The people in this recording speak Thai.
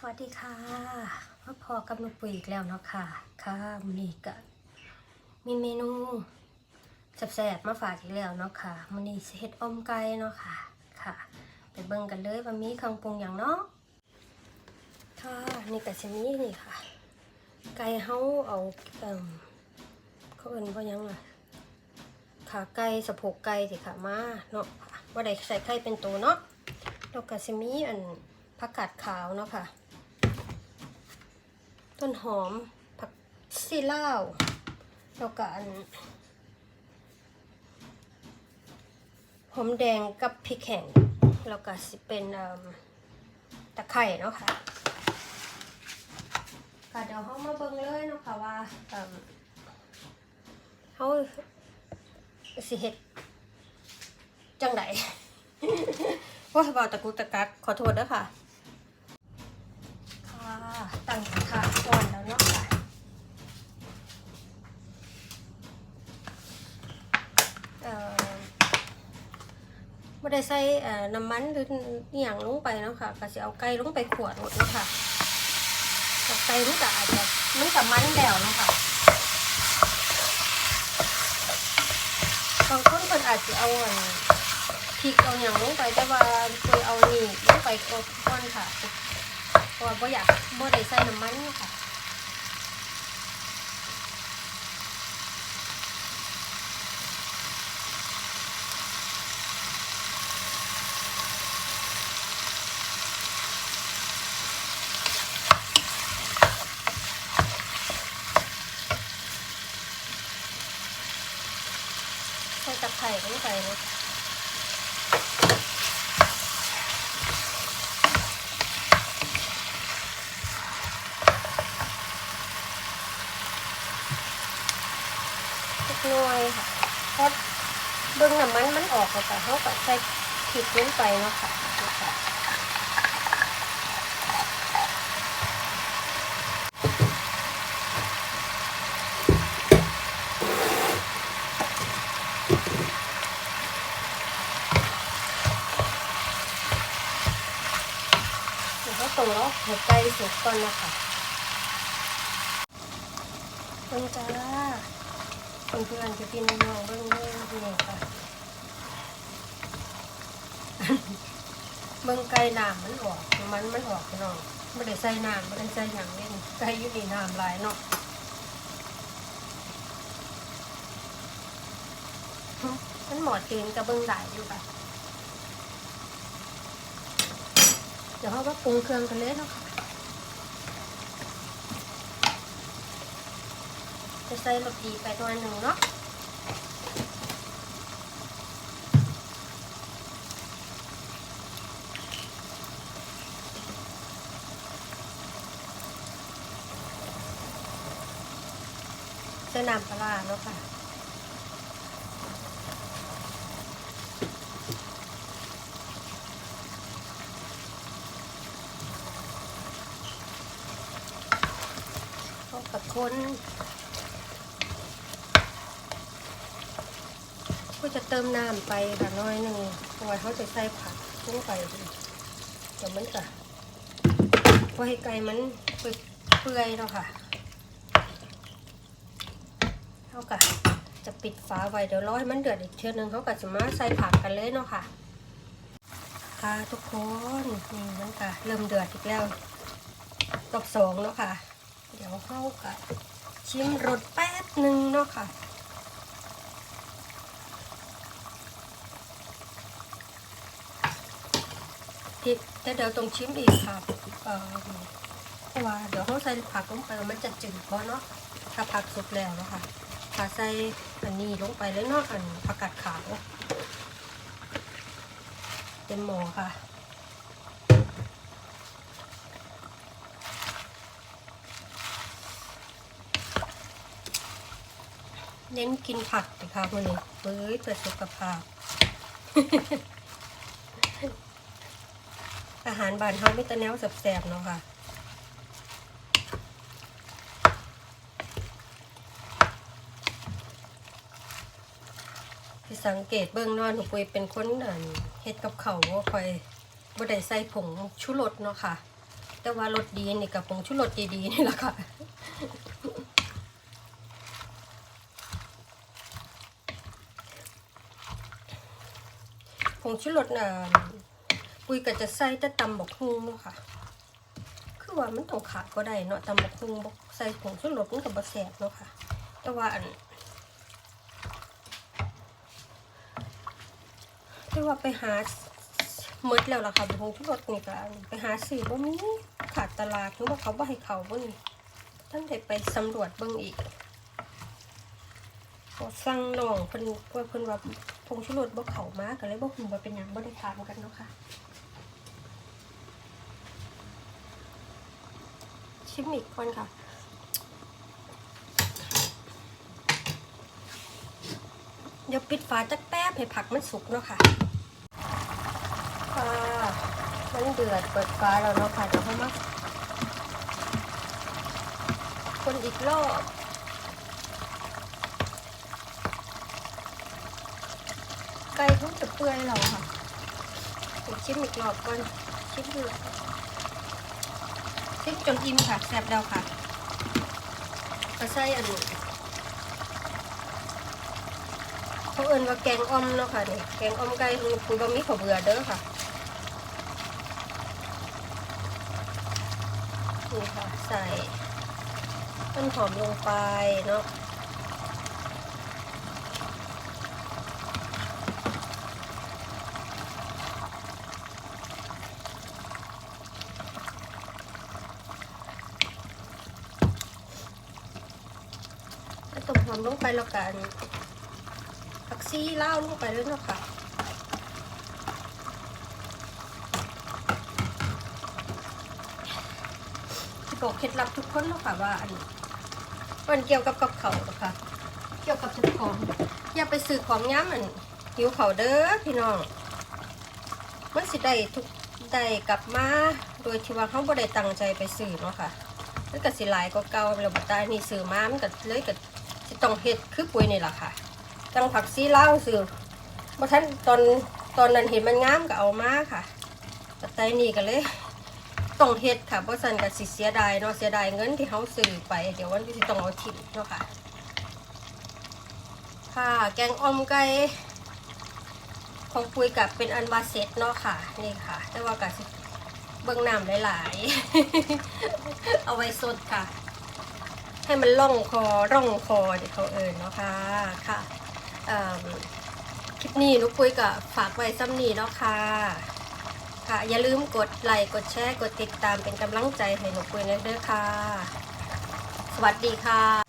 สวัสดีค่ะมาพอกับนุปุ๋ยอีกแล้วเนาะค่ะ ค่ะมื้อนี้ก็มีเมนูแซ่บๆมาฝากอีกแล้วเนาะค่ะมื้อนี้เฮ็ดอมไก่เนาะค่ะ ค่ะ ไปเบิ่งกันเลยว่ามีเครื่องปรุงอย่างเนาะ ค่ะ นี่ก็สิมีนี่ค่ะ ไก่เฮาเอาเอิ่มเขาเอิ้นว่ายังล่ะขาไก่สะโพกไก่สิค่ะมาเนาะค่ะบ่ได้ใส่ไข่เป็นตัวเนาะแล้วก็สิมีอันผักกาดขาวเนาะค่ะ ต้นหอม ผักซีเลาแล้วก็อันหอมแดงกับพริกแห้งแล้วก็สิเป็นตะไคร่เนาะค่ะค่ะเดี๋ยวเขามาเบิ่งเลยเนาะค่ะว่าเอิ่มเขาสิเฮ็ดจังไดว่าบอกตะกุกตะกักขอโทษด้วยค่ะ ค่ะตั้งกระทะก่อนแล้วเนาะค่ะเอ่อ ไม่ได้ใส่น้ำมันหรืออย่างลงไปเนาะค่ะก็จะเอาไก่ลงไปขวดหมดเนาะค่ะไก่มันก็อาจจะมันกับมันแล้วเนาะค่ะบางคนเพิ่นอาจจะเอาพริกเอาอย่างลงไปแต่ว่าเคยเอานี่ลงไปก่อนค่ะเพราะว่าบ่อยากบ่ได้ใส่น้ำมันค่ะใส่ะ ไข่ต้องไปนะทุกน้อยค่ะเพราะเบื้องน้ำมันมันออกแล้วค่ะเขาก็ใส่พริกลงไปเนาะค่ะเดี๋ยวเขาตร งแล้วหัวใจสุกก่อนนะคะเบิ่งจ้าเพื่อนๆจะกินน้องเบิ้งเบิ้งนี่ค่ะเบิ้งไก่น้ำมันออกมันมันออกพี่น้องไม่ได้ใส่น้ำไม่ได้ใส่หยังเล่นไก่อยู่ในน้ำหลายเนาะหึมันหมอดเตีนกับเบิ้งหลายอยู่ค่ะ เดี๋ยวเขาก็ปรุงเครื่องกันเลยเนาะค่ะจะใส่รสดีไปตัวหนึ่งเนาะใส่น้ำปลาร้าเนาะค่ะ กับคนก็จะเติมน้ำไปค่ะน้อยหนึ่งเพราะว่าเขาจะใส่ผักลงไปเดี๋ยวมันจะพอให้ไก่มันเปื่อยๆเนาะค่ะเขาก็จะปิดฝาไว้เดี๋ยวรอให้มันเดือดอีกเทื่อนึงเขาก็จะมาใส่ผักกันเลยเนาะค่ะค่ะทุกคนนี่มันก็เริ่มเดือดอีกแล้วรอบสองเนาะค่ะ เดี๋ยวเข้าก็ชิมรสแป๊บหนึ่งเนาะค่ะพริกแต่เดี๋ยวต้องชิมอีกค่ะเอ่อเพราะว่าเดี๋ยวเขาใส่ผักลงไปมันจะจืดเพราะเนาะถ้าผักสุกแล้วเนาะคะถ้าใส่อันนี้ลงไปเลยเนาะอันผักกาดขาวเต็มหม้อค่ะ เน้นกินผักเลยค่ะคนนี้เฮ้ยเพื่อสุขภาพ อาหารบ้านเฮาไมีแต่แนวแสบๆเนาะค่ะที่สังเกตเบื้องนอนหนูปุยเป็นคนอันเฮ็ดกับเขาวบ่ค่อยบ่ได้ใส่ผงชูรสเนาะค่ะ แต่ว่ารสดีนี่กับผงชูรสดีๆนี่แหละค่ะ งชูรสน่ะปุยก็จะใส่แต่ตำบักฮุงเนาะค่ะ คือว่ามันต้องขาดก็ได้เนาะตำบักฮุงใส่ผงชูรสมันก็บ่แซ่บเนาะค่ะ แต่ว่าอันแต่ว่าไปหาเมดแล้วล่ะค่ะผงชูรสนี่ก็ไปหาซื้อบ่มีขาดตลาดหรือว่าเขาบ่ให้เขาบ่นี่ตั้งแต่ไปสำรวจเบิ่งอีกก็สั่งน้องเพิ่นว่าเพิ่นว่า ผงชูรสบ่เข้ามาก็เลยบ่ฮู้ว่าเป็นหยังบ่ได้ถามกันเนาะค่ะ ชิมอีกคนค่ะเดี๋ยวปิดฝาจักแป๊บให้ผักมันสุกเนาะค่ะค่ะมันเดือดเปิดฟ้าแล้วเนาะค่ะเดี๋ยวเขามาคนอีกรอบ ไก่เพิ่งจะเปื่อยแล้วค่ะเดี๋ยวชิมอีกรอบก่อนชิมดูชิมจนอิ่มค่ะแซ่บแล้วค่ะก็ใส่อันนี้เขาเอิ้นว่าแกงอ่อมเนาะค่ะนี่แกงอ่อมไก่คือคุยบะหมี่ข้าเบื่อเด้อค่ะนี่ค่ะใส่ต้นหอมลงไปเนาะแล้วต้นหอ มลงไปแล้วกันผักซีเล่าลงไปเลยเนาะค่ะที่บอกเคล็ดลับทุกคนเนาะค่ะว่าอันมันเกี่ยวกับกับเขาวค่ะเกี่ยวกับทุกของอย่าไปซื้อของย้ำอันหิวเขาเด้อพี่น้องมันสิได้ทุกได้กลับมาโดยที่ว่าเขาบ่ได้ตั้งใจไปซื้อเนาะค่ะมันก็สิหลายกว่าเก่าแล้วบัดตายนี่ซื้อมามันก็เลยก็ ต้องเฮ็ดคือปุ๋ยนี่แหละค่ะจังผักซีลาวซื้อบ่ทันตอนตอนนั้นเห็นมันงามก็เอามาค่ะบัดตนี่ก็เลยต้องเฮ็ดค่ะเพราะสันก็สิเสียดายเนาะเสียดายเงินที่เขาซื้อไป เดี๋ยววันที่สิต้องเอาทิ้งเนาะค่ะ ค่ะแกงอ่อมไก่ของปุยกับเป็นอันวาเซตเนาะค่ะ นี่ค่ะ แต่ว่ากับเบื้องน้ำหลาย ๆ เอาไว้สดค่ะ ให้มันล่องคอร่องคอเดี๋ยวเขาเอิญเนาะค่ะค่ะคลิปนี้นุกปุยกับฝากไว้ซ้ำนี้เนาะค่ะค่ะ อย่าลืมกดไลค์กดแชร์กดติดตามเป็นกำลังใจให้หนูปุยนะเด้อค่ะ สวัสดีค่ะ